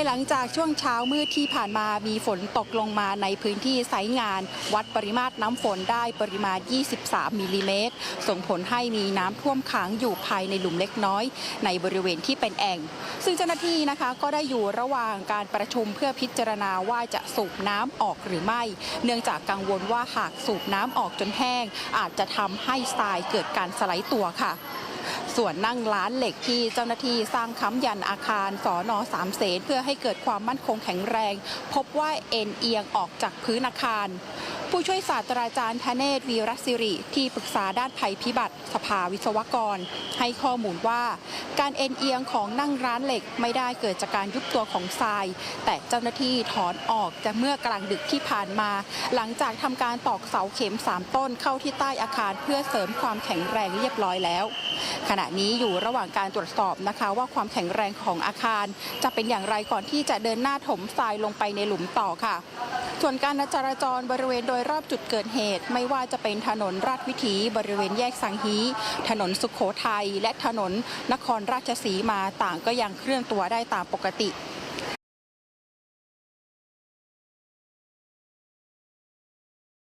ายหลังจากช่วงเช้ามืดที่ผ่านมามีฝนตกลงมาในพื้นที่ไซงาน วัดปริมาตรน้ำฝนได้ปริมาณ 23มิลลิเมตร ส่งผลให้มีน้ำท่วมขังอยู่ภายในหลุมเล็กน้อย ในบริเวณที่เป็นแอ่ง ซึ่งเจ้าหน้าที่นะคะก็ได้อยู่ระหว่างการประชุมเพื่อพิจารณาว่าจะสูบน้ำออกหรือไม่ เนื่องจากกังวลว่าหากสูบน้ำออกจนแห้ง อาจจะทำให้ทรายเกิดการสไลด์ตัวค่ะ ส่วนนั่งร้านเหล็กที่เจ้าหน้าที่สร้างค้ำยันอาคารสอนอสามเสนเพื่อให้เกิดความมั่นคงแข็งแรง พบว่าเอ็นเอียงออกจากพื้นอาคาร ผู้ช่วยศาสตราจารย์ธเนศวีรศิริ ที่ปรึกษาด้านภัยพิบัติ สภาวิศวกร ให้ข้อมูลว่า การเอ็นเอียงของนั่งร้านเหล็กไม่ได้เกิดจากการยุบตัวของทราย แต่เจ้าหน้าที่ถอนออกจากเมื่อกลางดึกที่ผ่านมา หลังจากทำการตอกเสาเข็มสามต้นเข้าที่ใต้อาคารเพื่อเสริมความแข็งแรงเรียบร้อยแล้ว ขณะนี้อยู่ระหว่างการตรวจสอบนะคะ ว่าความแข็งแรงของอาคาร จะเป็นอย่างไรก่อนที่จะเดินหน้าถมทรายลงไปในหลุมต่อค่ะ ส่วนการจราจรบริเวณโดยรอบจุดเกิดเหตุ ไม่ว่าจะเป็นถนนราชวิถีบริเวณแยกสังฮี ถนนสุขโขทัยและถนนนครราชสีมาต่างก็ยังเคลื่อนตัวได้ตามปกติ